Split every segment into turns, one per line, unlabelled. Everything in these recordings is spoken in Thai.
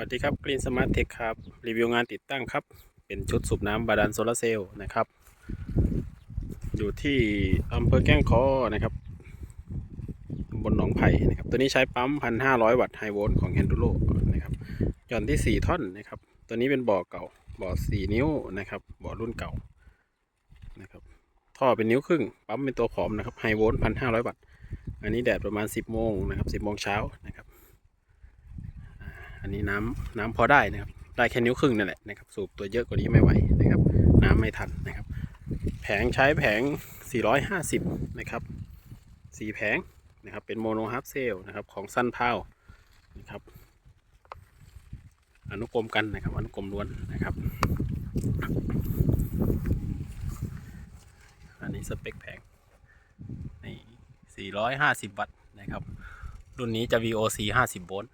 วัสดีครับกรีนสมาร์ทเทคครับ รีวิวงานติดตั้งครับ เป็นชุดสูบน้ำบาดาลโซลาร์เซลล์นะครับ อยู่ที่อำเภอแก้งคอนะครับบนหนองไผ่นะครับ ตัวนี้ใช้ปั๊ม 1,500 วัตต์ไฮโวลต์ของ e n d u r o นะครับย่อนที่ 4 ท่อนนะครับ ตัวนี้เป็นบ่อเก่า บ่อ 4 นิ้วนะครับ บ่อรุ่นเก่านะครับ ท่อเป็นนิ้วครึ่ง ปั๊มเป็นตัวผอมนะครับไฮโวลต์1,500 วัตต์ อันนี้แดดประมาณ 10 โมงนะครับ 10 โมงเช้านะครับ อันนี้น้ำน้ำพอได้นะครับ ได้แค่นิ้วครึ่งนั่นแหละนะครับ สูบตัวเยอะกว่านี้ไม่ไหวนะครับ น้ำไม่ทันนะครับ แผงใช้แผง 450 นะครับ4แผงนะครับ เป็นโมโนฮาร์ฟเซลนะครับ ของซันเพานะครับ อนุกรมกันนะครับ อนุกรมล้วนนะครับ อันนี้สเปคแผงนี่450 วัตต์นะครับ รุ่นนี้จะ VOC 50 โวลต์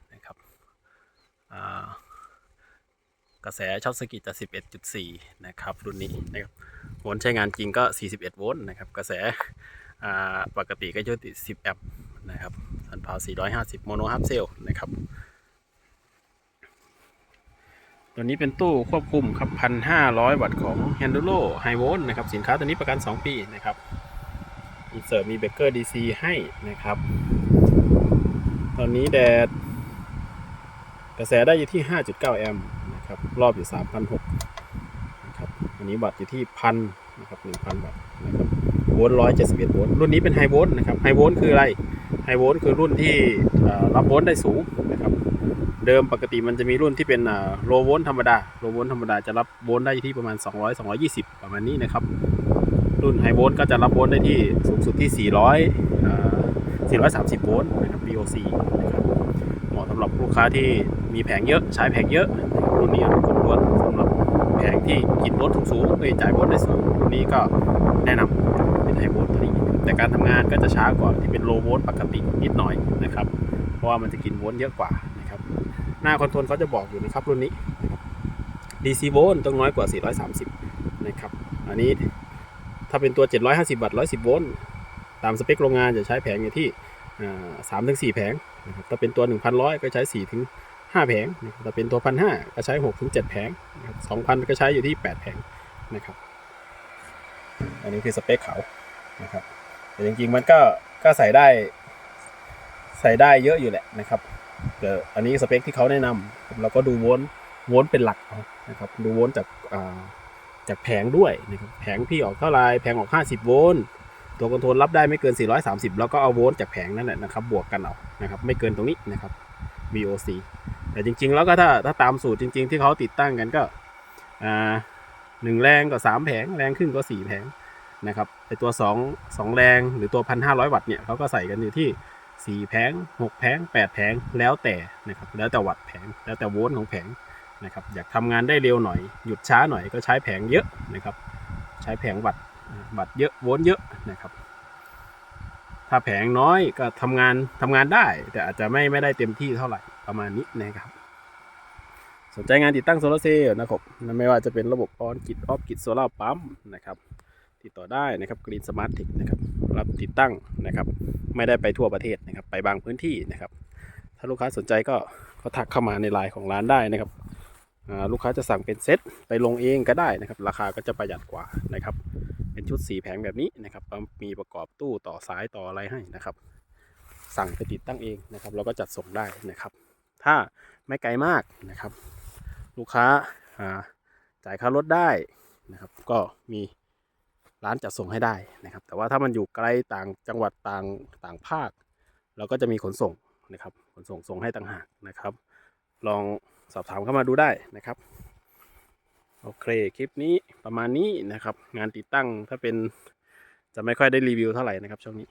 กระแสช็อตสกิตจะ11.4 นะครับ รุ่นนี้นะครับโวลต์ใช้งานจริงก็ 41 โวลต์นะครับ กระแสอ่าปกติก็จะติด10 แอมป์นะครับสันพาว 450 โมโนฮับเซลนะครับ ตัวนี้เป็นตู้ควบคุมครับ 1,500 วัตต์ของ h a n d u r o High Volt นะครับ สินค้าตัวนี้ประกัน 2 ปีนะครับอินเสิร์ตมีเบเกอร์ DC ให้นะครับ ตอนนี้แดด กระแสได้อยู่ที่ 5.9 แอมป์นะครับ รอบอยู่ 3,600นะครับ อันนี้วัตต์อยู่ที่พันนะครับ1,000วัตต์นะครับ โวลต์171 โวลต์ รุ่นนี้เป็นไฮโวลต์นะครับ ไฮโวลต์คืออะไร ไฮโวลต์คือรุ่นที่รับโวลต์ได้สูงนะครับ เดิมปกติมันจะมีรุ่นที่เป็นโลโวลต์ธรรมดา โลโวลต์ธรรมดาจะรับโวลต์ได้ที่ประมาณ 200 220 ประมาณนี้นะครับ รุ่นไฮโวลต์ก็จะรับโวลต์ได้ที่สูงสุดที่ 400-430 โวลต์นะครับ VOC นะครับะสำหรับลูกค้าที่มีแผงเยอะใช้แผงเยอะรุ่นนี้อนุกรมล้วนสำหรับแผงที่กินโวลต์สูงๆเพื่อจ่ายโวลต์ได้สูงรุ่นนี้ก็แนะนำเป็นไฮโวลต์ตัวนี้แต่การทำงานก็จะช้ากว่าที่เป็นโลโวลต์ปกตินิดหน่อยนะครับเพราะว่ามันจะกินโวลต์เยอะกว่านะครับหน้าคอนโทรลเขาจะบอกอยู่นะครับรุ่นนี้นะครับ DC โวลต์ต้องน้อยกว่า 430 นะครับ อันนี้ถ้าเป็นตัว 750 วัตต์ 110 โวลต์ ตามสเปคโรงงานจะใช้แผงอยู่ที่ สามถึงสี่แผงนะครับถ้าเป็นตัว1,100ก็ใช้4ถึง5แผงนะครับถ้าเป็นตัว1,500ก็ใช้6ถึง7แผงนะครับ2,000ก็ใช้อยู่ที่8แผงนะครับอันนี้คือสเปคเขานะครับแต่จริงๆมันก็ก็ใส่ได้ใส่ได้เยอะอยู่แหละนะครับแต่อันนี้สเปคที่เขาแนะนำเราก็ดูโวลต์โวลต์เป็นหลักนะครับดูโวลต์จากจากแผงด้วยนะครับแผงพี่ออกเท่าไรแผงออก 50 โวลต์ ตัวคอนโทรลรับได้ไม่เกิน 430 แล้วก็เอาโวลต์จากแผงนั่นแหละนะครับ บวกกันเอานะครับ ไม่เกินตรงนี้นะครับ VOC แต่จริง ๆ แล้วก็ถ้าถ้าตามสูตรจริง ๆ ที่เขาติดตั้งกันก็อ่าหนึ่งแรงก็สามแผง แรงขึ้นก็สี่แผงนะครับไอตัวสองสองแรงหรือตัวพันห้าร้อยวัตต์เนี่ยเขาก็ใส่กันอยู่ที่สี่แผงหกแผงแปดแผงแล้วแต่นะครับแล้วแต่วัตต์แผงแล้วแต่โวลต์ของแผงนะครับอยากทำงานได้เร็วหน่อย หยุดช้าหน่อยก็ใช้แผงเยอะนะครับ ใช้แผงวัตต์ วัตต์เยอะโวลต์เยอะนะครับ ถ้าแผงน้อยก็ทำงานทำงานได้ แต่อาจจะไม่ไม่ได้เต็มที่เท่าไหร่ประมาณนี้นะครับ สนใจงานติดตั้งโซลาร์เซลล์นะครับไม่ว่าจะเป็นระบบออนกิจออฟกิจโซลาร์ปั๊มนะครับ ติดต่อได้นะครับกรีนสมาร์ทเทคนะครับรับติดตั้งนะครับ ไม่ได้ไปทั่วประเทศนะครับ ไปบางพื้นที่นะครับ ถ้าลูกค้าสนใจก็ก็ทักเข้ามาในไลน์ของร้านได้นะครับ ลูกค้าจะสั่งเป็นเซตไปลงเองก็ได้นะครับ ราคาก็จะประหยัดกว่านะครับ เป็นชุดสีแผงแบบนี้นะครับมีประกอบตู้ต่อสายต่ออะไรให้นะครับ สั่งไปติดตั้งเองนะครับ เราก็จัดส่งได้นะครับ ถ้าไม่ไกลมากนะครับ ลูกค้าอ่าจ่ายค่ารถได้นะครับ ก็มีร้านจัดส่งให้ได้นะครับ แต่ว่าถ้ามันอยู่ไกลต่างจังหวัดต่างต่างภาค เราก็จะมีขนส่งนะครับ ขนส่งส่งให้ต่างหากนะครับ ลอง สอบถามเข้ามาดูได้นะครับ โอเคคลิปนี้ประมาณนี้นะครับ งานติดตั้งถ้าเป็นจะไม่ค่อยได้รีวิวเท่าไหร่นะครับช่วงนี้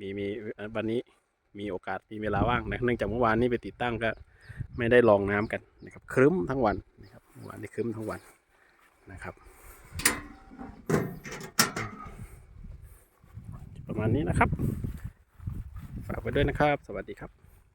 มีมีวันนี้มีโอกาสมีเวลาว่างนะเนื่องจากเมื่อวานนี้ไปติดตั้งก็ไม่ได้ลองน้ำกันนะครับครึ้มทั้งวันนะครับวานนี้ครึ้มทั้งวันนะครับ ประมาณนี้นะครับ ฝากไว้ด้วยนะครับ สวัสดีครับ